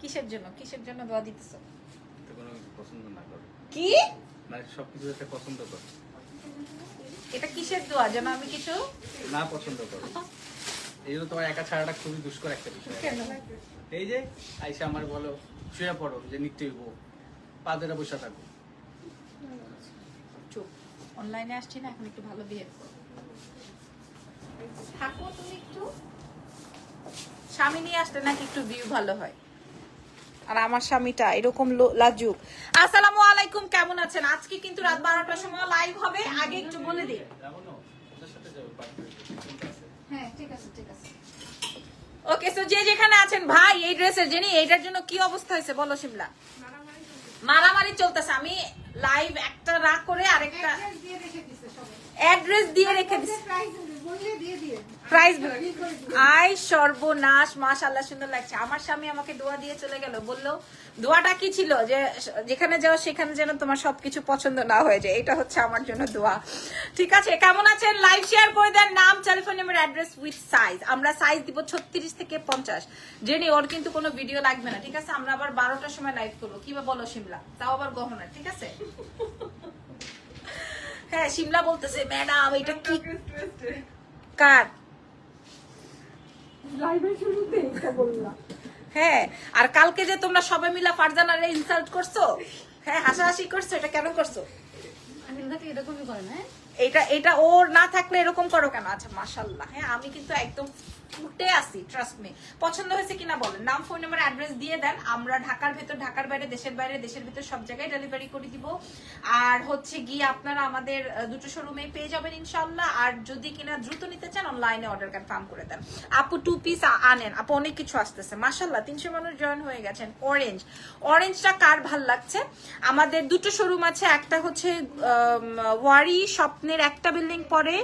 কিসের জন্য? কিসের জন্য দোয়া দিতেছ? পছন্দ না করে। কি? মানে সবকিছু একটা পছন্দ করে। এটা কিসের দোয়া? যেন আমি কিছু না পছন্দ করে। এই জন্য তোমার একা ছাড়াটা খুবই দুষ্কর একটা বিষয়। এই যে আইসা আমার বলো শুয়ে পড়ো যে নিত্যই বউ পাদেরা বসে থাকো। চুপ। অনলাইনে আসছি না এখন একটু ভালো বিহেভ করো। থাকো তুমি একটু। স্বামী নিয়ে আসলে নাকি একটু ভিউ ভালো হয়। আর আমার স্বামীটা এরকম লাজুক। আসসালামু আলাইকুম, কেমন আছেন? আজকে কিন্তু রাত বারোটার সময় লাইভ হবে। আগে একটু বলে দিই। হ্যাঁ ঠিক আছে ঠিক আছে। ওকে সো যে যেখানে আছেন, ভাই, এই ড্রেসের জেনি এইটার জন্য কি অবস্থা হয়েছে? বলো, শিমলা। মারামারি চলতেছে। আমি লাইভ একটা রাগ করে আরেকটা অ্যাড্রেস দিয়ে রেখে দিছি প্রাইস আই সর্বনাশ মাশাআল্লাহ সুন্দর লাগছে। আমার স্বামী আমাকে দোয়া দিয়ে চলে গেল বলল দোয়াটা কি ছিল? যে যেখানে যাও সেখানে যেন তোমার সবকিছু পছন্দ না হয়ে যায়। এটা হচ্ছে আমার জন্য দোয়া। ঠিক আছে কেমন আছেন? লাইভ শেয়ার করে দেন নাম telephone number address with size আমরা সাইজ দিব ছত্রিশ থেকে পঞ্চাশ। জেনে ওর কিন্তু কোনো ভিডিও লাগবে না ঠিক আছে? আমরা আবার বারোটার সময় লাইভ করব। কি বা বলো শিমলা তাও আবার গহনা ঠিক আছে? হ্যাঁ শিমলা বলতেছে ম্যাডাম এটা কি কার? হ্যাঁ আর কালকে যে তোমরা সবাই মিলা ফারজানারে ইনসাল্ট করছ হ্যাঁ হাসাহাসি করছ এটা কেন করছ? এরকমই করে না এটা এটা ওর না থাকলে এরকম করো কেন? আচ্ছা মাশাল্লাহ হ্যাঁ আমি কিন্তু একদম ফুটে আসি ট্রাস্ট মি পছন্দ হয়েছে কিনা বলেন। নাম ফোন নাম্বার অ্যাড্রেস দিয়ে দেন। আমরা ঢাকার ভেতর, ঢাকার বাইরে, দেশের বাইরে, দেশের ভিতর সব জায়গায় ডেলিভারি করে দিব। আর হচ্ছে গিয়ে আপনারা আমাদের দুটো শোরুমে পেয়ে যাবেন ইনশাল্লাহ আর যদি কিনা দ্রুত নিতে চান অনলাইনে অর্ডার কনফার্ম করে দেন। আপু টু পিস আনেন। আপু, অনেক কিছু আসতেছে। মাশাল্লাহ তিনশো মানুষ জয়েন হয়ে গেছেন। অরেঞ্জ অরেঞ্জটা কার ভালো লাগছে? আমাদের দুটো শোরুম আছে। একটা হচ্ছে ওয়ারি ওয়ারি স্বপ্নের একটা বিল্ডিং পরে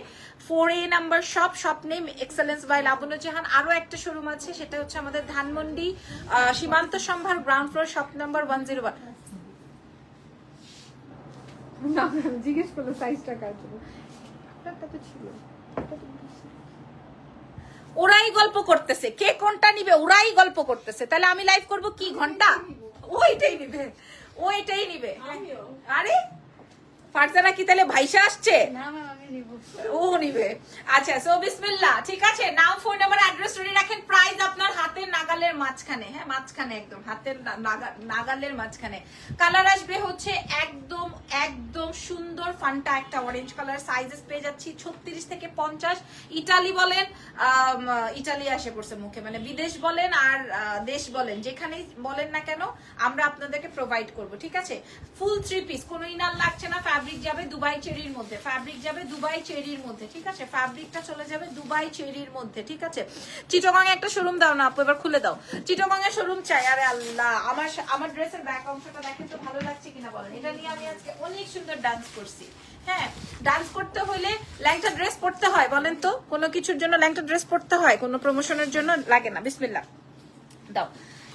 four A number shop shop name excellence by Labonno Jahan আরও একটা শোরুম আছে সেটা হচ্ছে আমাদের Dhanmondi Shimanto Shambhar ground floor shop number one zero one জিজ্ঞেস করল সাইজটা কার জন্য? তো ছিল ওরাই গল্প করতেছে কে কোনটা নিবে ওরাই গল্প করতেছে। তাহলে আমি লাইভ করব কি ঘণ্টা? ওইটাই নিবে ওইটাই নিবে। আরে ফারজানা কি তাহলে ভাইসা আসছে? না ও নিবে। আচ্ছা নাম ফোন অ্যাড্রেস রেডি রাখেন আপনার হাতের নাগালের মাঝখানে হ্যাঁ মাঝখানে কালার আসবে হচ্ছে একদম একদম সুন্দর ফান্টা একটা অরেঞ্জ কালার পেয়ে যাচ্ছি ছত্রিশ থেকে পঞ্চাশ। ইটালি বলেন ইটালি আসে পড়ছে মুখে মানে বিদেশ বলেন আর দেশ বলেন, যেখানেই বলেন না কেন, আমরা আপনাদেরকে প্রোভাইড করব, ঠিক আছে? ফুল থ্রি পিস কোনো ইনার লাগছে না ফ্যাব্রিক যাবে দুবাই চেরির মধ্যে ফ্যাব্রিক যাবে দুবাই চেরির মধ্যে, ঠিক আছে? ফ্যাব্রিকটা চলে যাবে দুবাই চেরির মধ্যে, ঠিক আছে? চিটগাং একটা শোরুম দাও না আপু, এবার খুলে দাও। চিটগাং এর শোরুম চাই, আরে আল্লাহ, আমার আমার ড্রেসের ব্যাক অংশটা দেখেন তো ভালো লাগছে কিনা বলেন। এটা নিয়ে আমি আজকে অনেক সুন্দর ডান্স করছি। হ্যাঁ ডান্স করতে হলে ল্যাংটা ড্রেস পরতে হয়, বলেন তো? কোনো কিছুর জন্য ল্যাংটা ড্রেস পরতে হয়, কোনো প্রমোশনের জন্য লাগে না। বিসমিল্লাহ। দাও।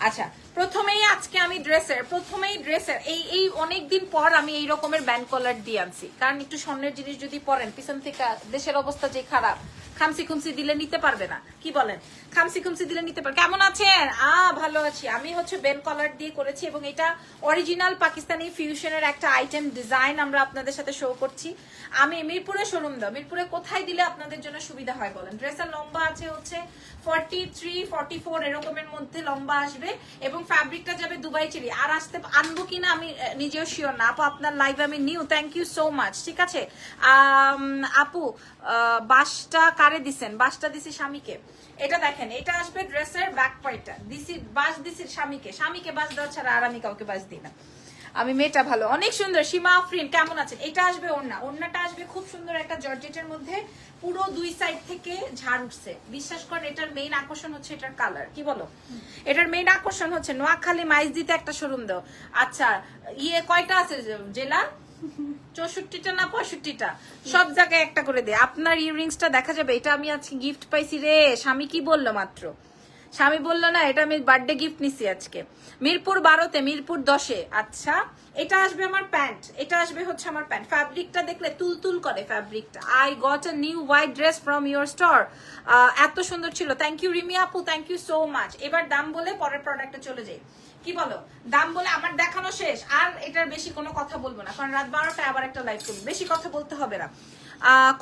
আচ্ছা প্রথমেই আজকে আমি ড্রেসের, প্রথমেই ড্রেসের, এই এই অনেকদিন পর আমি এই রকমের ব্যান্ড কলার দিয়ে আনছি। কারণ একটু স্বর্ণের জিনিস যদি পরেন, পিছন থেকে দেশের অবস্থা যে খারাপ খামসি খুমসি দিলে নিতে পারবে না। কি বলেন? খামসি খুমসি দিলে নিতে পারবে। কেমন আছেন? আ, ভালো আছি। আমি হচ্ছে বেন কলার দিয়ে করেছি এবং এটা অরিজিনাল পাকিস্তানি ফিউশনের একটা আইটেম ডিজাইন আমরা আপনাদের সাথে শো করছি। আমি মিরপুরে শোরুম দাও। মিরপুরে কোথায় দিলে আপনাদের জন্য সুবিধা হয় বলেন? ড্রেসের লম্বা আছে হচ্ছে ফর্টি থ্রি ফর্টি ফোর এরকমের মধ্যে লম্বা আসবে এবং ফ্যাব্রিকটা যাবে দুবাই চেরি আর আসতে আনব কিনা আমি নিজেও শিওর না। আপু, আপনার লাইভ আমি new thank you so much ঠিক আছে? আপু বাসটা কারে দিছেন, বাসটা দিছি স্বামীকে। এটা দেখেন, এটা আসবে ড্রেসের ব্যাক পার্টটা দিছি, বাস দিছি স্বামীকে। স্বামীকে বাস দেওয়া ছাড়া আর আমি কাউকে বাস দিই না। আমি মেয়েটা ভালো, অনেক সুন্দর। সীমা, আফরিন, কেমন আছেন? এটা আসবে ওড়না। ওড়নাটা আসবে খুব সুন্দর একটা জর্জেটের মধ্যে। পুরো দুই সাইড থেকে ঝাড় উঠছে। বিশ্বাস করেন, এটার মেইন আকর্ষণ হচ্ছে এটার কালার কি বলো? এটার মেইন আকর্ষণ হচ্ছে নোয়াখালী মাইজ দিতে একটা শোরুম দাও। আচ্ছা ইয়ে কয়টা আছে জেলা? চৌষট্টিটা না পঁয়ষট্টিটা? সব জায়গায় একটা করে দে। আপনার ইয়াররিংসটা দেখা যাবে। এটা আমি আজকে গিফট পাইছি রে। স্বামী কি বলল মাত্র? স্বামী বলল, না, এটা আমি বার্থডে গিফট নিছি আজকে। মিরপুর বারোতে, মিরপুর দশে। আচ্ছা এটা আসবে আমার প্যান্ট এটা আসবে হচ্ছে আমার প্যান্ট ফ্যাব্রিকটা দেখলে তুলতুল করে ফ্যাব্রিকটা I got a new white dress from your store এত সুন্দর ছিল। থ্যাংক ইউ রিমি আপু। থ্যাংক ইউ সো মাচ এবার দাম বলে পরের প্রোডাক্টে চলে যাই। কি বলো? দাম বলে আমার দেখানো শেষ। আর এটার বেশি কোনো কথা বলব না। কারণ রাত বারোটায় আবার একটা লাইভ করব। বেশি কথা বলতে হবে না।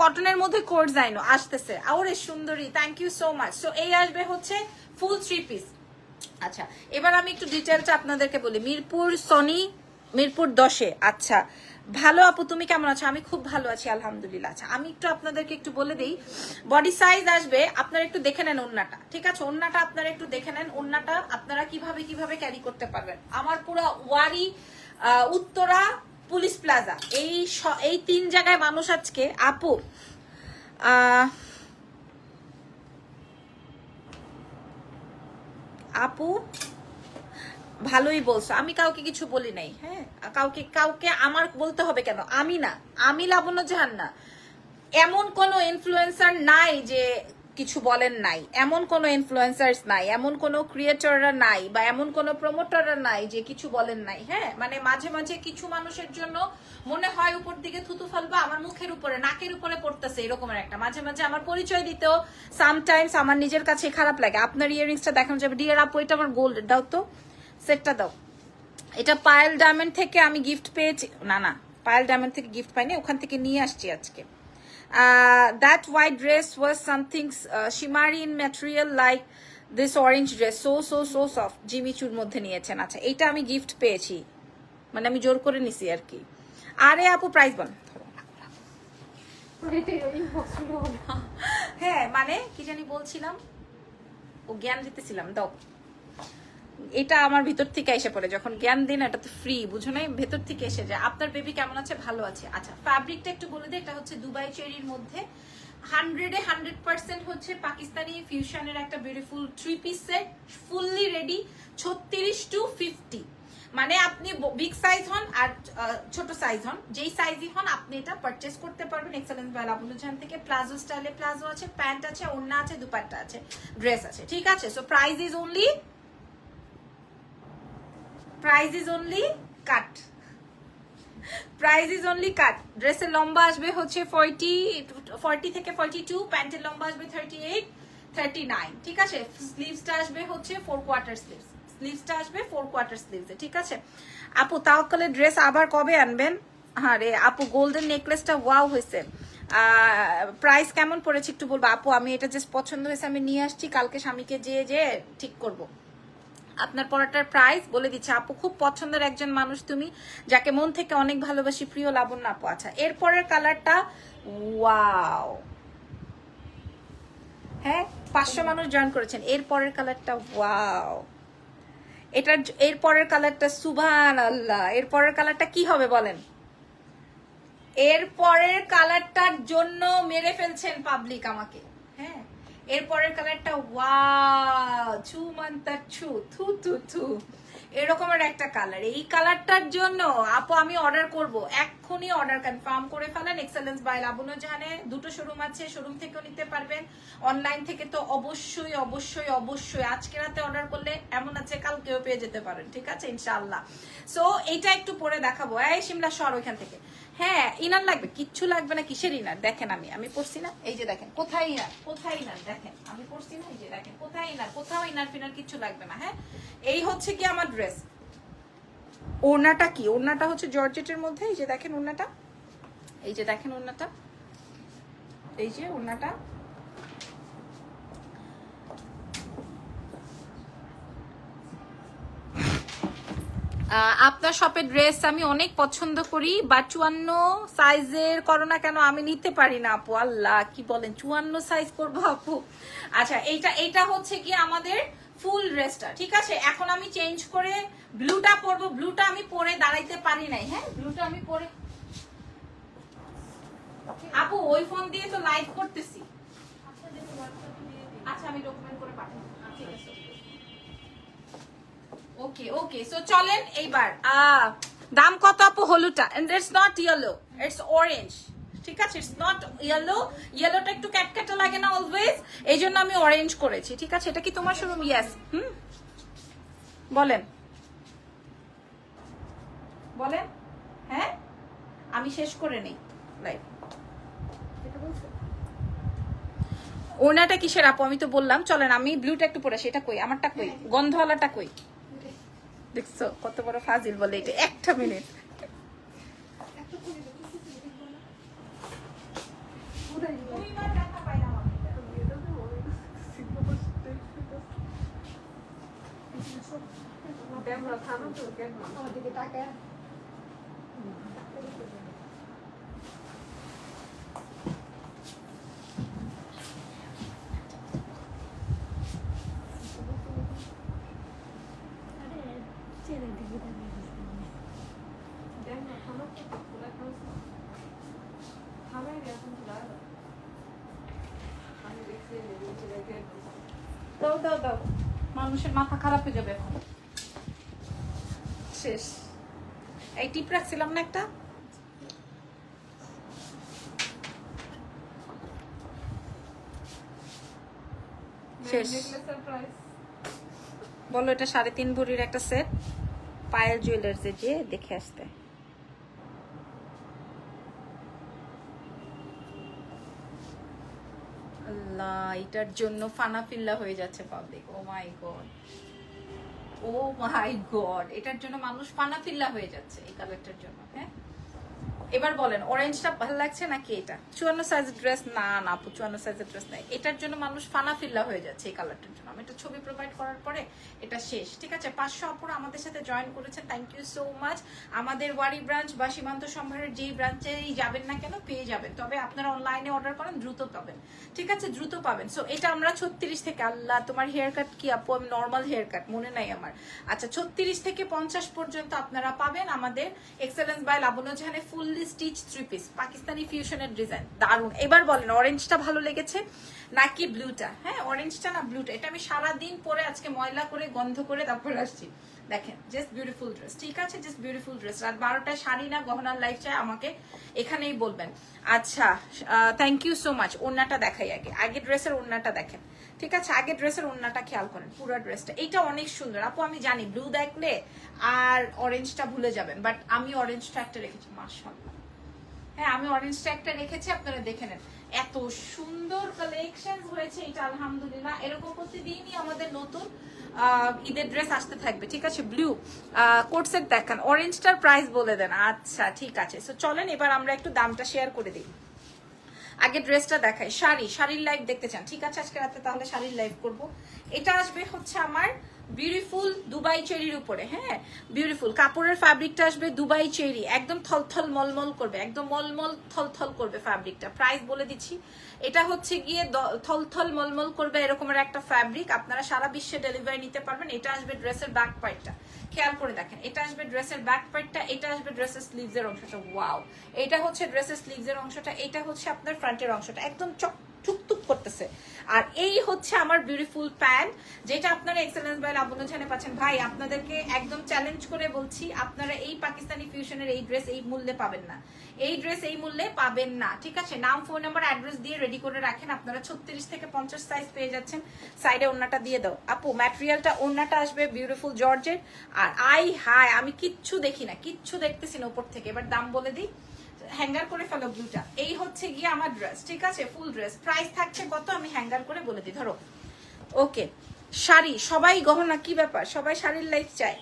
কটনের মধ্যে কোর্স যাইনো আসতেছে। আরে সুন্দরী thank you so much so এই আসবে হচ্ছে ফুল থ্রি পিস আচ্ছা এবার আমি একটু ডিটেলটা আপনাদেরকে বলি। মিরপুর সনি মিরপুর দশে। আচ্ছা ভালো আপু, তুমি কেমন আছো? আমি খুব ভালো আছি, আলহামদুলিল্লাহ। আচ্ছা আমি একটু আপনাদেরকে একটু বলে দিই বডি সাইজ আসবে, আপনারা একটু দেখে নেন ওন্নাটা ঠিক আছে? ওন্নাটা আপনারা একটু দেখে নেন ওন্নাটা আপনারা কীভাবে কীভাবে ক্যারি করতে পারবেন। আমার পুরো ওয়ারি উত্তরা পুলিশ প্লাজা, এই এই তিন জায়গায় মানুষ আজকে, আপু আপু ভালোই বলছো। আমি কাউকে কিছু বলি নাই হ্যাঁ? কাউকে কাউকে আমার বলতে হবে কেন? আমি না। আমি লাবণ্য জাহান না। এমন কোন ইনফ্লুয়েন্সার নাই যে কিছু বলেন নাই। এমন কোন ইনফ্লুয়েন্সার্স নাই, এমন কোন ক্রিয়েটররা নাই বা এমন কোন প্রমোটাররা নাই যে কিছু বলেন নাই হ্যাঁ? মানে মাঝে মাঝে কিছু মানুষের জন্য মনে হয় উপর দিকে থুতু ফেলবা, আমার মুখের উপরে, নাকের উপরে পড়তেছে এরকমের একটা। মাঝে মাঝে আমার পরিচয় দিতেও সামটাইমস আমার নিজের কাছে খারাপ লাগে। আপনার ইয়ারিংসটা দেখানো যাবে। ডিয়ার আপু, এটা আমার গোল্ড দাও তো। সেটটা দাও। এটা পায়েল ডায়মন্ড থেকে আমি গিফট পেয়েছি। না না পায়েল ডায়মন্ড থেকে গিফট পাইনি ওখান থেকে নিয়ে আসছি আজকে। That white dress was something shimmery in material like this orange dress so so so soft জিমিচুর মধ্যে নিয়েছেন। আচ্ছা এইটা আমি গিফট পেয়েছি। মানে আমি জোর করে নিছি আর কি। আরে আপু প্রাইস বল। হ্যাঁ মানে কি জানি বলছিলাম? ও জ্ঞান দিতেছিলাম দাও। এটা আমার ভিতর থেকে এসে পড়ে, যখন জ্ঞান দিন এটা তো ফ্রি বুঝো নাই? ভেতর থেকে এসে যায়। আপনার বেবি কেমন আছে? ভালো আছে। আচ্ছা ফ্যাব্রিকটা একটু বলে দিই এটা হচ্ছে দুবাই চেরির মধ্যে। হান্ড্রেডে হান্ড্রেড পার্সেন্ট হচ্ছে পাকিস্তানি ফিউশনের একটা beautiful three piece set fully ready ছত্রিশ টু ফিফটি মানে আপনি বিগ সাইজ হন আর ছোট সাইজ হন। যেই সাইজই হন, আপনি এটা পারচেস করতে পারবেন এক্সেলেন্স বাই লাবুলুজান থেকে। প্লাজো স্টাইলে প্লাজো আছে প্যান্ট আছে, ওড়না আছে, দুপাট্টা আছে ড্রেস আছে। ঠিক আছে? So price is only price is only cut price is only cut ড্রেসের লম্বা আসবে হচ্ছে ফর্টি ফর্টি থেকে ফর্টি টু প্যান্টের লম্বা আসবে থার্টি এইট থার্টি নাইন ঠিক আছে? স্লিভসটা আসবে হচ্ছে ফোর কোয়ার্টার স্লিভস স্লিভসটা আসবে ফোর কোয়ার্টার স্লিভসে ঠিক আছে? আপু তাওকালের ড্রেস আবার কবে আনবেন? হ্যাঁ রে আপু গোল্ডেন নেকলেসটা ওয়াও হয়েছে। প্রাইস কেমন পড়েছে একটু বলব? আপু, আমি এটা জাস্ট পছন্দ হয়েছে, আমি নিয়ে আসছি, কালকে স্বামীকে যেয়ে যেয়ে ঠিক করব। আপনার পড়াটার প্রাইস বলে দিচ্ছে, আপু, খুব পছন্দের একজন মানুষ তুমি, যাকে মন থেকে অনেক ভালোবাসি, প্রিয়, লাবণ্য আপু। আচ্ছা এরপরের কালারটা ওয়াও হ্যাঁ পাঁচশো মানুষ জয়েন করেছেন। এর পরের কালারটা ওয়াও এটার এর পরের কালারটা সুভান আল্লাহ এর পরের কালারটা কি হবে বলেন? এর পরের কালারটার জন্য মেরে ফেলছেন পাবলিক আমাকে। হ্যাঁ এর পরের কালারটা ওয়াও ছু মান্তা ছু থু থু থু। এরকমের একটা কালার এই কালারটার জন্য, আপু, আমি অর্ডার করব। এক্ষুনি অর্ডার কনফার্ম করে ফেলেন। এক্সেলেন্স বাই লাবণ্য জাহানে দুটো শোরুম আছে শোরুম থেকেও নিতে পারবেন। অনলাইন থেকে তো অবশ্যই অবশ্যই অবশ্যই আজকে রাতে অর্ডার করলে এমন আছে, কালকেও পেয়ে যেতে পারেন, ঠিক আছে? ইনশাআল্লাহ। সো এইটা একটু পরে দেখাবো। এই সিমলা সর ওইখান থেকে। হ্যাঁ ইনার লাগবে, কিচ্ছু লাগবে না, কিসের ইনার? দেখেন আমি আমি পড়ছি না। এই যে দেখেন, কোথায় ইনার? কোথায় ইনার? দেখেন, আমি পড়ছি না, এই যে দেখেন, কোথায় ইনার? কোথাও ইনার ফিনার কিচ্ছু লাগবে না হ্যাঁ? এই হচ্ছে কি আমার ড্রেস ওড়নাটা কি? ওড়নাটা হচ্ছে জর্জেটের মধ্যে, এই যে দেখেন ওড়নাটা। এই যে দেখেন ওড়নাটা। এই যে ওড়নাটা। আপনার শপের ড্রেস আমি অনেক পছন্দ করি, বা চুয়ান্ন সাইজের করো না কেন আমি নিতে পারি না আপু? আল্লাহ, কি বলেন? চুয়ান্ন সাইজ করব আপু। আচ্ছা এইটা এইটা হচ্ছে কি আমাদের ফুল ড্রেসটা ঠিক আছে? এখন আমি চেঞ্জ করে ব্লুটা পরবো। ব্লুটা আমি পরে দাঁড়াইতে পারি নাই হ্যাঁ? ব্লুটা আমি পরে আপু, ওই ফোন দিয়ে তো লাইভ করতেছি। আচ্ছা আমি ডকুমেন্ট করে পাঠাবো ওকে ওকে সো চলেন এইবার। দাম কত আপু হলুদটা? And it's not yellow it's orange ঠিক আছে? ইটস নট ইয়েলো ইয়েলোটা একটু ক্যাটক্যাটা লাগে না অলওয়েজ এই জন্য আমি অরেঞ্জ করেছি। ঠিক আছে? এটা কি তোমার শোরুম ইয়েস হুম? বলেন। বলেন। হ্যাঁ? আমি শেষ করে নেই লাইভ ওনাটা কিসের আপু? আমি তো বললাম। চলেন আমি ব্লুটা একটু পরে সেটা কই? আমারটা কই? গন্ধওয়ালাটা কই? দেখছ কত বড় ফাজিল বলে এটা একটা মিনিট। ক্যামেরা থামো তো ক্যামেরা। আমার দিকে তাকায় দাও দাও দাও মানুষের মাথা খারাপ হয়ে যাবে এখন। শেষ। এই টিপ রাখছিলাম না একটা? বলো, এটা সাড়ে তিন ভরির একটা সেট পায়েল জুয়েলার্সে দিয়ে দেখে আসতে। আল্লাহ এটার জন্য ফানাফিল্লা হয়ে যাচ্ছে public oh my god oh my god এটার জন্য মানুষ ফানাফিল্লা হয়ে যাচ্ছে এই কালারটার জন্য হ্যাঁ? এবার বলেন অরেঞ্জটা ভালো লাগছে নাকি এটা? চুয়ান্ন সাইজের ড্রেস না না আপু, চুয়ান্ন সাইজের ড্রেস নাই। এটার জন্য মানুষ ফানাফিল্লা হয়ে যাচ্ছে এই কালারটার জন্য। আমি একটা ছবি প্রোভাইড করার পরে এটা শেষ, ঠিক আছে? পাঁচশো অপর আমাদের সাথে জয়েন করেছেন থ্যাংক ইউ সো মাচ আমাদের ওয়ারি ব্রাঞ্চ বা সীমান্ত সম্ভারের যেই ব্রাঞ্চেই যাবেন না কেন, পেয়ে যাবেন। তবে আপনারা অনলাইনে অর্ডার করেন, দ্রুত পাবেন। ঠিক আছে? দ্রুত পাবেন। সো এটা আমরা ছত্রিশ থেকে, আল্লাহ, তোমার হেয়ার কাট কি আপু? আমি নর্মাল হেয়ার কাট মনে নাই আমার। আচ্ছা ছত্রিশ থেকে পঞ্চাশ পর্যন্ত আপনারা পাবেন আমাদের এক্সেলেন্স বাই লাবণ্য জাহানে fully stitch three piece Pakistani ফিউশনের design দারুণ এবার বলেন অরেঞ্জটা ভালো লেগেছে নাকি ব্লুটা হ্যাঁ অরেঞ্জটা না ব্লুটা এটা আমি সারাদিন পরে আজকে ময়লা করে, গন্ধ করে তারপর আসছি। দেখেন জাস্ট বিউটিফুল ড্রেস ঠিক আছে? জাস্ট বিউটিফুল ড্রেস রাত বারোটায় শাড়ি না, গহনার লাইফ চাই, আমাকে এখানেই বলবেন। আচ্ছা থ্যাংক ইউ সো মাচ ওড়নাটা দেখাই আগে। আগে ড্রেসের ওড়নাটা দেখেন। ঠিক আছে? আগে ড্রেসের ওড়নাটা খেয়াল করেন, পুরো ড্রেসটা এইটা অনেক সুন্দর। আপু, আমি জানি ব্লু দেখলে আর অরেঞ্জটা ভুলে যাবেন বাট আমি অরেঞ্জটা একটা রেখেছি মার্শাল্লাহ হ্যাঁ আমি অরেঞ্জটা একটা রেখেছি, আপনারা দেখে নেন। এত সুন্দর কালেকশন হয়েছে, এটা আলহামদুলিল্লাহ। এরকম প্রতিদিনই আমাদের নতুন ঈদের ড্রেস আসতে থাকবে, ঠিক আছে? ব্লু কোট সেট দেখান। অরেঞ্জটার প্রাইস বলে দেন। আচ্ছা ঠিক আছে। সো চলেন, এবার আমরা একটু দামটা শেয়ার করে দিই। আগে ড্রেসটা দেখাই। শাড়ি, শাড়ির লাইভ দেখতে চান। ঠিক আছে, আজকে রাতে তাহলে শাড়ির লাইভ করব। এটা আসবে হচ্ছে আমার বিউটিফুল দুবাই চেরির উপরে হ্যাঁ? বিউটিফুল কাপড়ের ফ্যাব্রিকটা আসবে দুবাই চেরি একদম থলথল মলমল করবে, একদম মলমল থলথল করবে ফ্যাব্রিকটা প্রাইস বলে দিচ্ছি। এটা হচ্ছে গিয়ে থলথল মলমল করবে এরকমের একটা ফ্যাব্রিক আপনারা সারা বিশ্বে ডেলিভারি নিতে পারবেন। এটা আসবে ড্রেসের ব্যাক পার্টটা খেয়াল করে দেখেন, এটা আসবে ড্রেসের ব্যাক পার্টটা এটা আসবে ড্রেসের স্লিভসের অংশটা। ওয়াও এটা হচ্ছে ড্রেসের স্লিভসের অংশটা, এটা হচ্ছে আপনার ফ্রন্টের অংশটা। একদম চক করতেছে। আর এই হচ্ছে আমার বিউটিফুল প্যান্ট যেটা আপনারা এক্সেলেন্স বাই লাবণ্য জানে পাচ্ছেন। ভাই, আপনাদেরকে একদম চ্যালেঞ্জ করে বলছি, আপনারা এই পাকিস্তানি ফিউশনের এই ড্রেস এই মূল্যে পাবেন না। এই ড্রেস এই মূল্যে পাবেন না, ঠিক আছে? নাম ফোন নাম্বার অ্যাড্রেস দিয়ে রেডি করে রাখেন। আপনারা ছত্রিশ থেকে পঞ্চাশ সাইজ পেয়ে যাচ্ছেন। সাইডে ওন্নাটা দিয়ে দাও। আপু ম্যাটেরিয়ালটা ওন্নাটা আসবে বিউটিফুল জর্জের আর আই হাই আমি কিচ্ছু দেখি না, কিচ্ছু দেখতেছি না উপর থেকে। এবার দাম বলে দিই। হ্যাঙ্গার করে ফেলো ব্লুটা এই হচ্ছে গিয়ে আমার ড্রেস ঠিক আছে? ফুল ড্রেস প্রাইস থাকছে কত? আমি হ্যাঙ্গার করে বলে দিই ধরো। ওকে শাড়ি সবাই গহনা কি ব্যাপার? সবাই শাড়ির লাইফ চায়।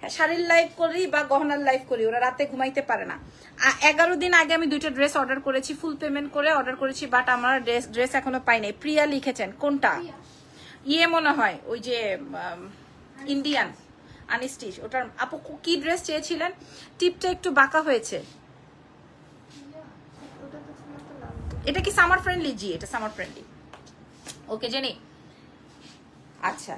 হ্যাঁ শাড়ির লাইফ করি বা গহনার লাইফ করি ওরা রাতে ঘুমাইতে পারে না। এগারো দিন আগে আমি দুইটা ড্রেস অর্ডার করেছি ফুল পেমেন্ট করে অর্ডার করেছি বাট আমার ড্রেস ড্রেস এখনও পাই নাই। প্রিয়া লিখেছেন কোনটা? ইয়ে মনে হয় ওই যে ইন্ডিয়ান আনিস্টিচ ওটার আপু কি ড্রেস চেয়েছিলেন? টিপটা একটু বাঁকা হয়েছে ওটা তো ছিল তো লাল এটা কি সামার ফ্রেন্ডলি জি এটা সামার ফ্রেন্ডলি ওকে জেনে আচ্ছা।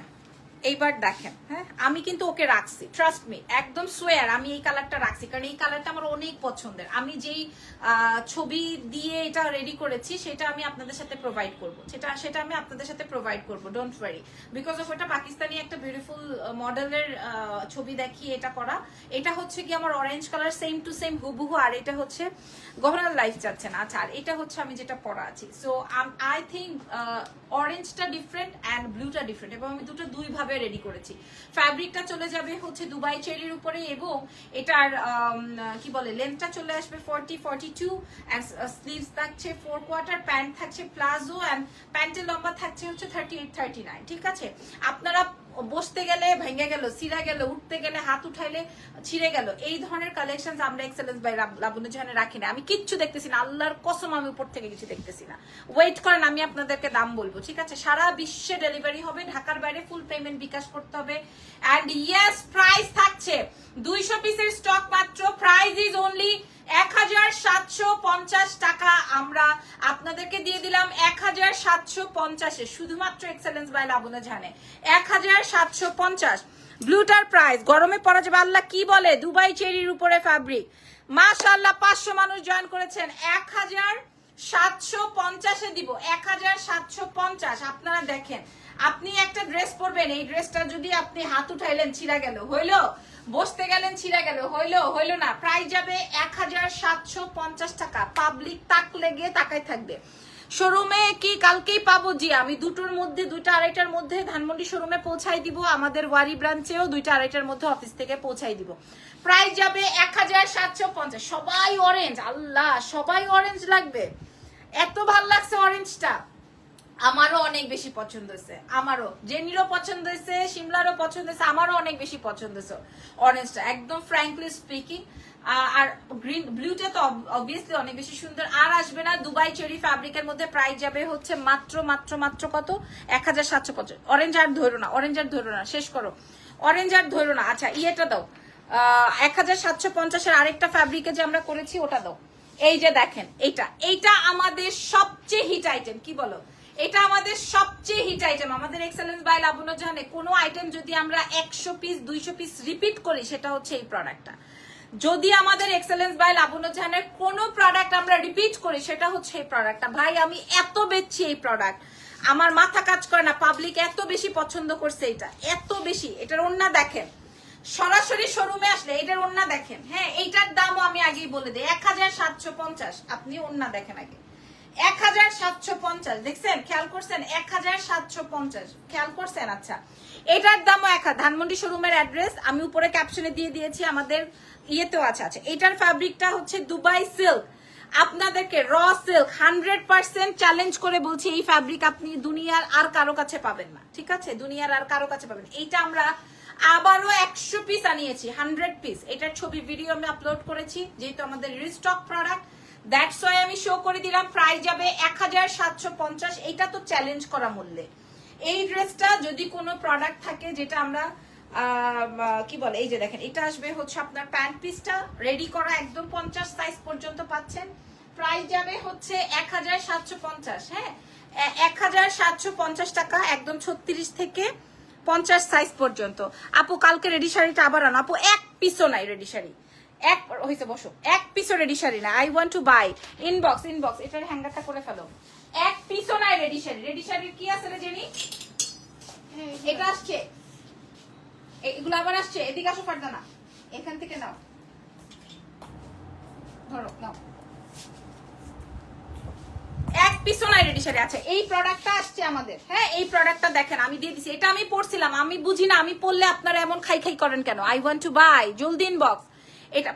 এইবার দেখেন হ্যাঁ? আমি কিন্তু ওকে রাখছি ট্রাস্ট মি একদম সোয়ার আমি এই কালারটা রাখছি, কারণ এই কালারটা আমার অনেক পছন্দের। আমি যেই ছবি দিয়ে এটা রেডি করেছি, সেটা আমি আপনাদের সাথে প্রোভাইড করব। সেটা সেটা আমি আপনাদের সাথে প্রোভাইড করব ডোন্ট ওয়ারি বিকজ অফ এটা পাকিস্তানি একটা বিউটিফুল মডেলের ছবি দেখিয়ে এটা করা। এটা হচ্ছে কি আমার orange colour same to same হুবহু, আর এটা হচ্ছে গহনার লাইফ যাচ্ছে না। আচ্ছা আর এটা হচ্ছে আমি যেটা পরা আছি। সো আই থিঙ্ক অরেঞ্জটা ডিফারেন্ট অ্যান্ড ব্লুটা ডিফারেন্ট এবং আমি দুটো দুই ভাবে রেডি করেছি। ফ্যাব্রিকটা চলে যাবে হচ্ছে দুবাই চেরির উপরে এবং এটার কি বলে লেন্থটা চলে আসবে ফর্টি ফর্টি টু স্লিভস থাকছে ফোর কোয়ার্টার প্যান্ট থাকছে প্লাজো অ্যান্ড প্যান্টের লম্বা থাকছে হচ্ছে থার্টি এইট থার্টি নাইন ঠিক আছে? আপনারা বসতে গেলে ভেঙে গেল সিরা গেল, উঠতে গেলে হাত উঠাইলে ছিঁড়ে গেল। এই ধরনের কালেকশন আমরা এক্সেলেন্স বাই লাবণ্য জাহানে রাখি না। আমি কিচ্ছু দেখতেছি না, আল্লাহর কসম আমি উপর থেকে কিছু দেখতেছি না। ওয়েট করেন, আমি আপনাদেরকে দাম বলব, ঠিক আছে? সারা বিশ্বে ডেলিভারি হবে, ঢাকার বাইরে ফুল পেমেন্ট বিকাশ করতে হবে। অ্যান্ড ইয়েস প্রাইস থাকছে। দুইশো পিসের স্টক মাত্র। প্রাইস ইজ অনলি এক হাজার সাতশো পঞ্চাশ টাকা। আমরা আপনাদেরকে দিয়ে দিলাম এক হাজার সাতশো পঞ্চাশে, শুধুমাত্র এক্সেলেন্স বাই লাবণ্য জানে এক হাজার সাতশো পঞ্চাশ। ব্লুটার প্রাইস, গরমে পরা যাবে, আল্লাহ কি বলে? দুবাই চেরির উপরে ফ্যাব্রিক মাশাল্লাহ পাঁচশো মানুষ জয়েন করেছেন। এক হাজার সাতশো পঞ্চাশে দিব। এক হাজার সাতশো পঞ্চাশ, আপনারা দেখেন। আপনি একটা ড্রেস পরবেন, এই ড্রেসটা যদি আপনি হাত উঠাইলেন, ছিঁড়া গেল। হইল? বসতে গেলেন, ছিঁড়া গেল। হইল? হইল না। প্রাইস যাবে এক হাজার সাতশো পঞ্চাশ টাকা। পাবলিক তাক লেগে তাকাই থাকবে। শোরুমে কি কালকেই পাবো? জি, আমি দুটোর মধ্যে, দুইটা আড়াইটার মধ্যে ধানমন্ডি শোরুমে পৌঁছাই দিব। আমাদের ওয়ারি ব্রাঞ্চেও দুইটা আড়াইটার মধ্যে অফিস থেকে পৌঁছাই দিব। প্রাইস যাবে এক হাজার সাতশো পঞ্চাশ। সবাই অরেঞ্জ আল্লাহ, সবাই অরেঞ্জ লাগবে। এত ভালো লাগছে অরেঞ্জটা আমারও অনেক বেশি পছন্দ হয়েছে। আমারও। জেনিরও পছন্দ হয়েছে, সিমলারও পছন্দ হয়েছে, আমারও অনেক বেশি পছন্দ হয়েছে অরেঞ্জটা একদম ফ্র্যাঙ্কলি স্পিকিং আর গ্রিন ব্লুটা তো অবভিয়াসলি অনেক বেশি সুন্দর। আর আসবে না, দুবাই চেরি ফ্যাব্রিকের মধ্যে প্রাইস যাবে হচ্ছে মাত্র মাত্র মাত্র কত? এক হাজার সাতশো পঞ্চাশ। অরেঞ্জ আর ধরো না অরেঞ্জ আর ধরো না, শেষ করো। অরেঞ্জ আর ধরো না আচ্ছা ইয়েটা দাও। এক হাজার সাতশো পঞ্চাশের আরেকটা ফ্যাব্রিকে যে আমরা করেছি, ওটা দাও। এই যে দেখেন, এইটা এইটা আমাদের সবচেয়ে হিট আইটেম কি বলো? এটা আমাদের সবচেয়ে হিট আইটেম আমাদের এক্সেলেন্স বাই লাবণ্য জাহানে কোনো আইটেম যদি আমরা একশো পিস দুইশো পিস রিপিট করি, সেটা হচ্ছে এই প্রোডাক্টটা যদি আমাদের এক্সেলেন্স বাই লাবণ্য জাহানের কোনো প্রোডাক্ট আমরা রিপিট করি, সেটা হচ্ছে এই প্রোডাক্টটা ভাই, আমি এত বেচছি এই প্রোডাক্ট আমার মাথা কাজ করে না পাবলিক এত বেশি পছন্দ করছে এটা। এত বেশি। এটার অন্য দেখেন। সরাসরি শোরুমে আসলে এটার অন্য দেখেন। হ্যাঁ এইটার দামও আমি আগেই বলে দিই। এক হাজার সাতশো পঞ্চাশ। আপনি অন্য দেখেন আগে। এক হাজার সাতশো পঞ্চাশ। দেখছেন? খেয়াল করছেন? এক হাজার সাতশো পঞ্চাশ। খেয়াল করছেন? আচ্ছা। এটার দামও এক হাজার। ধানমন্ডি শোরুমের অ্যাড্রেস আমি উপরে ক্যাপশনে দিয়ে দিয়েছি আমাদের ইয়েতেও আছে আছে। এটার ফ্যাব্রিকটা হচ্ছে দুবাই সিল্ক আপনাদেরকে raw silk hundred percent challenge করে বলছি, এই ফ্যাব্রিক আপনি দুনিয়ার আর কারও কাছে পাবেন না, ঠিক আছে? দুনিয়ার আর কারও কাছে পাবেন এইটা আমরা আবারও একশো পিস আনিয়েছি হান্ড্রেড পিস এটার ছবি ভিডিও আমি আপলোড করেছি, যেহেতু আমাদের রিস্টক প্রোডাক্ট দ্যাটস ওয়াই আমি শো করে দিলাম প্রাইস যাবে এক হাজার সাতশো পঞ্চাশ। এইটা তো চ্যালেঞ্জ করা মূল্যে। এই ড্রেসটা যদি কোনো প্রোডাক্ট থাকে, যেটা আমরা কি বলে এই যে দেখেন এটা আসবে হচ্ছে আপনার প্যান্ট পিসটা রেডি করা একদম পঞ্চাশ সাইজ পর্যন্ত পাচ্ছেন। প্রাইস যাবে হচ্ছে এক হাজার সাতশো পঞ্চাশ হ্যাঁ? এক হাজার সাতশো পঞ্চাশ টাকা একদম ছত্রিশ থেকে পঞ্চাশ সাইজ পর্যন্ত। আপু কালকে রেডি শাড়িটা আবার আনো। আপু এক পিসও নাই রেডি শাড়ি। এক হয়েছে বসো। এক পিসও রেডি শাড়ি না। I want to buy inbox inbox এটার হ্যাঙ্গারটা করে ফেলো। এক পিসও নাই রেডি শাড়ি। রেডি শাড়ির কি আছে রে জেনি? এটা আসছে। এগুলো আবার আসছে। এদিকে আসো ফারদানা এখান থেকে নাও। ধরো, নাও। এই প্রোডাক্টটা আসছে আমাদের। হ্যাঁ এই প্রোডাক্টটা দেখেন, আমি দিয়ে এটা আমি আমি বুঝি না, আমি আপনারা এমন খাই খাই করেন কেন? আই ওয়ান্ট টু বাই এটা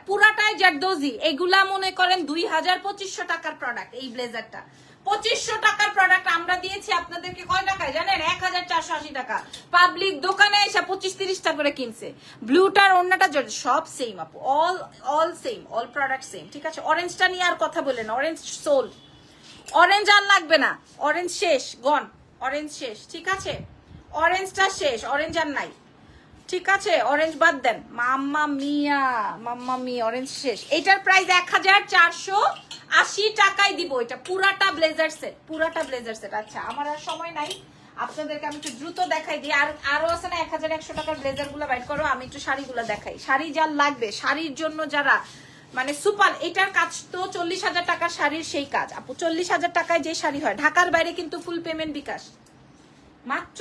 মনে করেন দুই হাজার পঁচিশশো টাকার প্রোডাক্ট এই ব্লেজারটা পঁচিশশো টাকার প্রোডাক্ট আমরা দিয়েছি আপনাদেরকে কয় টাকায়? জানেন? এক হাজার চারশো আশি টাকা। পাবলিক দোকানে এসে পঁচিশ তিরিশ টাকা করে কিনছে। ব্লুটার অন্যটা সব সেম আপু। All all same all product same ঠিক আছে? অরেঞ্জটা নিয়ে আর কথা বলেন অরেঞ্জ সোল অরেঞ্জ আর লাগবে না। অরেঞ্জ শেষ গন অরেঞ্জ শেষ, ঠিক আছে? অরেঞ্জটা শেষ অরেঞ্জ আর নাই। ঠিক আছে অরেঞ্জ বাদ দেন। মাম্মা মিয়া মাম্মা মিয়া অরেঞ্জ শেষ। এটার প্রাইস এক হাজার চারশো আশি টাকায় দিব। এটা পুরাটা ব্লেজার সেট পুরাটা ব্লেজার সেট আচ্ছা আমার আর সময় নাই। আপনাদেরকে আমি একটু দ্রুত দেখাই দিই। আর আরও আছে না এক হাজার একশো টাকার ব্লেজারগুলো বাইট করো, আমি একটু শাড়িগুলো দেখাই। শাড়ি যার লাগবে, শাড়ির জন্য যারা মানে সুপার, এটার কাজ তো চল্লিশ হাজার টাকার শাড়ির সেই কাজ। আপু, চল্লিশ হাজার টাকায় যে শাড়ি হয়, ঢাকার বাইরে কিন্তু ফুল পেমেন্ট বিকাশ। মাত্র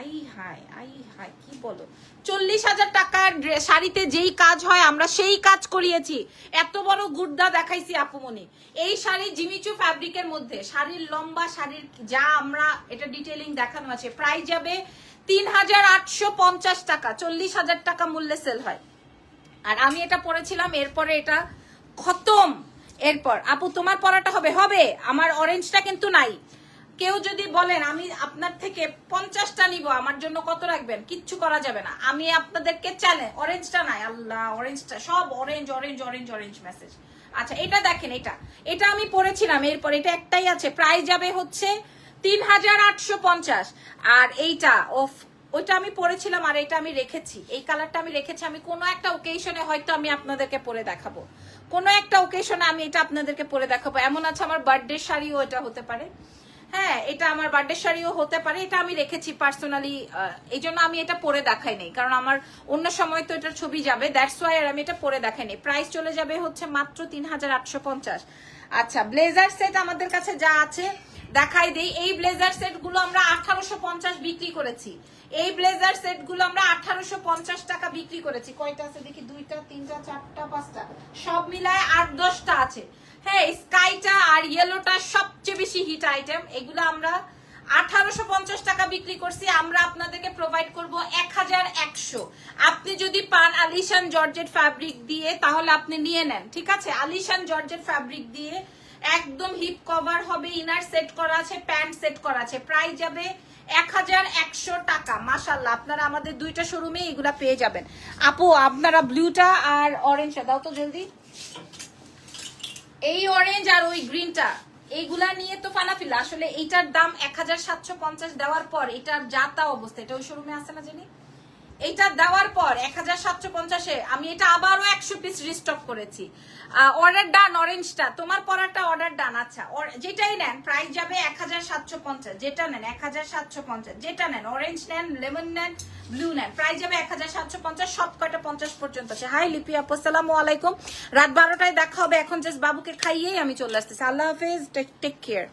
আই হাই আই হাই কি বলো? চল্লিশ হাজার টাকার শাড়িতে যেই কাজ হয়, আমরা সেই কাজ করিয়েছি। এত বড় গুড্ডা দেখাইছি আপুমনি এই শাড়ি জিমিচু ফ্যাব্রিকের মধ্যে। শাড়ির লম্বা, শাড়ির যা আমরা এটা ডিটেলিং দেখানো আছে। প্রাইস যাবে তিন হাজার আটশো পঞ্চাশ টাকা। চল্লিশ হাজার টাকা মূল্যে সেল হয়। আর আমি এটা পরেছিলাম, এরপরে এটা খতম। এরপর, আপু, তোমার পরাটা হবে হবে। আমার অরেঞ্জটা কিন্তু নাই। কেউ যদি বলেন, আমি আপনার থেকে পঞ্চাশটা নিব, আমার জন্য কত রাখবেন? কিচ্ছু করা যাবে না। আমি আপনাদেরকে চ্যালেঞ্জ অরেঞ্জটা নাই, আল্লাহ অরেঞ্জটা সব orange orange orange orange message আচ্ছা এটা দেখেন, এটা। এটা আমি পড়েছিলাম, এরপর এটা একটাই আছে প্রাইস যাবে হচ্ছে তিন হাজার আটশো পঞ্চাশ। আর এইটা, ওফ, ওইটা আমি পরেছিলাম আর এটা আমি রেখেছি। এই কালারটা আমি রেখেছি, আমি কোনো একটা ওকেশনে হয়তো আমি আপনাদেরকে পরে দেখাবো। কোনো একটা ওকেশনে আমি এটা আপনাদেরকে পরে দেখাবো। এমন আছে আমার বার্থডে শাড়িও এটা হতে পারে। হ্যাঁ এটা আমার বার্থডে শাড়িও হতে পারে, এটা আমি রেখেছি পার্সোনালি এই জন্য আমি এটা পরে দেখাই নাই, কারণ আমার অন্য সময় তো এটার ছবি যাবে দ্যাটস ওয়াই আর আমি এটা পরে দেখাই নাই। প্রাইস চলে যাবে হচ্ছে মাত্র তিন হাজার আটশো পঞ্চাশ। আচ্ছা ব্লেজার সেট আমাদের কাছে যা আছে, দেখাই দেই। এই ব্লেজার সেটগুলো আমরা আঠারোশো পঞ্চাশ বিক্রি করেছি। এই ব্লেজার সেটগুলো আমরা আঠারোশো পঞ্চাশ টাকা বিক্রি করেছি। কয়টা আছে দেখি? দুইটা, তিনটা, চারটা, পাঁচটা, সব মিলায় আট, দশটা আছে। হ্যাঁ স্কাইটা আর ইয়েলোটা সবচেয়ে বেশি হিট আইটেম এগুলো আমরা আঠারোশো পঞ্চাশ টাকা বিক্রি করছি। আমরা আপনাদেরকে প্রোভাইড করব এক হাজার একশো। আপনি যদি পান আলিশান জর্জেট ফ্যাব্রিক দিয়ে, তাহলে আপনি নিয়ে নেন, ঠিক আছে? আলিশান জর্জেট ফ্যাব্রিক দিয়ে একদম হিপ কভার হবে ইনার সেট করা আছে প্যান্ট সেট করা আছে। প্রাইস যাবে এক হাজার একশো টাকা মাসাল্লাহ আপনারা আমাদের দুইটা শোরুমে এগুলা পেয়ে যাবেন। আপু, আপনারা ব্লুটা আর অরেঞ্জটা দাও তো জলদি। এই অরেঞ্জ আর ওই গ্রিনটা এইগুলা নিয়ে তো ফানাফিলা আসলে এইটার দাম এক হাজার সাতশো পঞ্চাশ দেওয়ার পর এটার যা তা অবস্থা, এটা ওই শোরুমে আছে না জানি? এইটা দেওয়ার পর এক হাজার সাতশো পঞ্চাশে আমি এটা আবারও একশো পিস রিস্টক করেছি। অর্ডার ডান অরেঞ্জটা তোমার পরাটা অর্ডার ডান আচ্ছা। যেটাই নেন প্রাইস যাবে এক হাজার সাতশো পঞ্চাশ। যেটা নেন, এক হাজার সাতশো পঞ্চাশ। যেটা নেন অরেঞ্জ নেন লেমন নেন ব্লু নেন প্রাইস যাবে এক হাজার সাতশো পঞ্চাশ সব কয়টা পঞ্চাশ পর্যন্ত আছে। হাই লিপি আপু সালাম আলাইকুম। রাত বারোটায় দেখা হবে। এখন জাস্ট বাবুকে খাইয়েই আমি চলে আসতেছি। আল্লাহ হাফেজ টেক কেয়ার